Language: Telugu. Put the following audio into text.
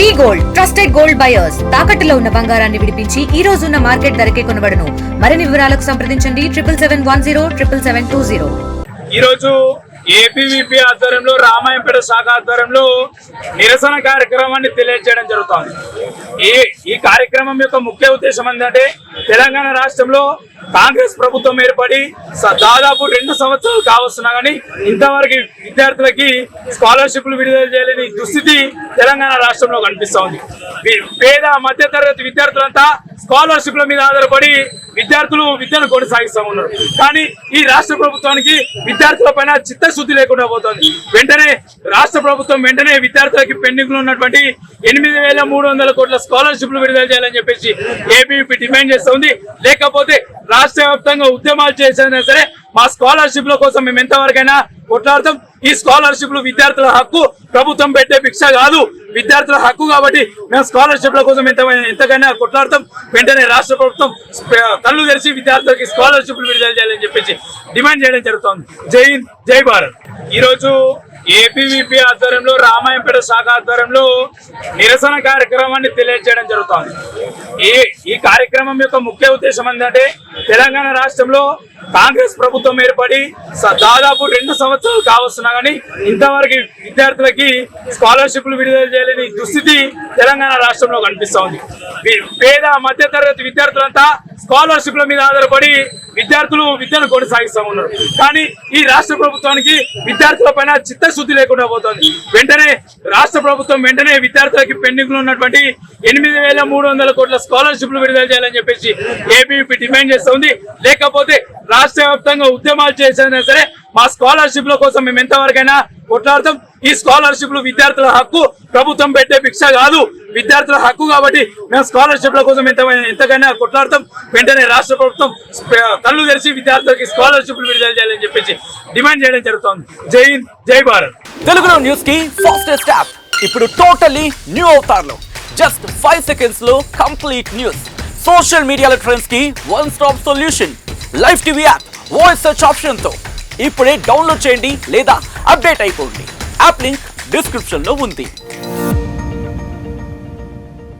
V gold trusted gold buyers. తాకట్టులో ఉన్న బంగారాన్ని విడిపించి ఈ రోజు ఉన్న మార్కెట్ ధరకే కొనబడను. మరిన్ని వివరాలకు సంప్రదించండి triple seven one zero triple seven two zero. ఈ రోజు ఏపీవీపీ ఆధ్వర్యంలో రామాయంపేట శాఖ ఆధ్వర్యంలో నిరసన కార్యక్రమాన్ని తెలియజేయడం జరుగుతోంది. ఈ ఈ కార్యక్రమం యొక్క ముఖ్య ఉద్దేశం ఏంటంటే తెలంగాణ రాష్ట్రంలో కాంగ్రెస్ ప్రభుత్వం ఏర్పడి దాదాపు రెండు సంవత్సరాలు కావస్తున్నా కానీ ఇంతవరకు విద్యార్థులకి స్కాలర్షిప్లు విడుదల చేయలేని దుస్థితి తెలంగాణ రాష్ట్రంలో కనిపిస్తోంది పేద మధ్యతరగతి విద్యార్థులంతా స్కాలర్షిప్ల మీద ఆధారపడి విద్యార్థులు విద్యను కొనసాగిస్తూ ఉన్నారు. కానీ ఈ రాష్ట్ర ప్రభుత్వానికి విద్యార్థుల పైన చిత్తశుద్ధి లేకుండా పోతుంది. వెంటనే రాష్ట్ర ప్రభుత్వం వెంటనే విద్యార్థులకి పెండింగ్లో ఉన్నటువంటి ఎనిమిది వేల మూడు వందల కోట్ల స్కాలర్షిప్లు విడుదల చేయాలని చెప్పేసి ఏబీపీ డిమాండ్ చేస్తుంది లేకపోతే రాష్ట్ర వ్యాప్తంగా ఉద్యమాలు చేసినా సరే మా స్కాలర్షిప్ల కోసం మేము ఎంతవరకైనా కొట్లాడతాం. ఈ స్కాలర్షిప్లు విద్యార్థుల హక్కు ప్రభుత్వం పెట్టే భిక్ష కాదు. విద్యార్థుల హక్కు కాబట్టి మేము స్కాలర్షిప్ల కోసం ఎంత ఎంతకైనా కొట్లాడతాం. వెంటనే రాష్ట్ర ప్రభుత్వం కళ్ళు తెరిచి విద్యార్థులకి స్కాలర్షిప్లు విడుదల చేయాలని చెప్పేసి డిమాండ్ చేయడం జరుగుతోంది. జై హింద్ జై భారత్. ఈరోజు ఏపీవీపీ ఆధ్వర్యంలో రామాయంపేట శాఖ ఆధ్వర్యంలో నిరసన కార్యక్రమాన్ని తెలియజేయడం జరుగుతోంది. ఈ ఈ కార్యక్రమం యొక్క ముఖ్య ఉద్దేశం ఏంటంటే తెలంగాణ రాష్ట్రంలో కాంగ్రెస్ ప్రభుత్వం ఏర్పడి దాదాపు రెండు సంవత్సరాలు కావస్తున్నా కానీ ఇంతవరకు విద్యార్థులకి స్కాలర్షిప్లు విడుదల చేయలేని దుస్థితి తెలంగాణ రాష్ట్రంలో కనిపిస్తోంది పేద మధ్యతరగతి విద్యార్థులంతా స్కాలర్షిప్ల మీద ఆధారపడి విద్యార్థులు విద్యను కొనసాగిస్తా ఉన్నారు. కానీ ఈ రాష్ట్ర ప్రభుత్వానికి విద్యార్థుల పైన చిత్తశుద్ధి లేకుండా పోతుంది. వెంటనే రాష్ట్ర ప్రభుత్వం వెంటనే విద్యార్థులకి పెండింగ్లో ఉన్నటువంటి ఎనిమిది వేల మూడు వందల కోట్ల స్కాలర్షిప్లు విడుదల చేయాలని చెప్పేసి ఏబీపీ డిమాండ్ చేస్తుంది లేకపోతే రాష్ట్ర వ్యాప్తంగా ఉద్యమాలు చేసినా సరే మా స్కాలర్షిప్ల కోసం మేము ఎంతవరకైనా కొట్లాడతాం. ఈ స్కాలర్షిప్లు విద్యార్థుల హక్కు ప్రభుత్వం పెట్టే భిక్ష కాదు. విద్యార్థుల హక్కు కాబట్టి మేము స్కాలర్షిప్ల కోసం ఎంత ఎంతకైనా కొట్లాడతాం. వెంటనే రాష్ట్ర ప్రభుత్వం కళ్ళు తెరిచి విద్యార్థులకి స్కాలర్షిప్లు విడుదల చేయాలని చెప్పేసి డిమాండ్ చేయడం జరుగుతోంది. జై హింద్ జై భారత్. తెలుగులో న్యూస్కి ఫాస్టెస్ట్ యాప్ ఇప్పుడు టోటలీ న్యూ అవతార్లో జస్ట్ ఫైవ్ సెకండ్స్లో కంప్లీట్ న్యూస్ సోషల్ మీడియాలో ట్రెండ్స్కి one stop solution live TV app voice search ఆప్షన్తో. ఇప్పుడే డౌన్లోడ్ చేయండి లేదా అప్డేట్ అయిపోండి. యాప్ లింక్ డిస్క్రిప్షన్లో ఉంది.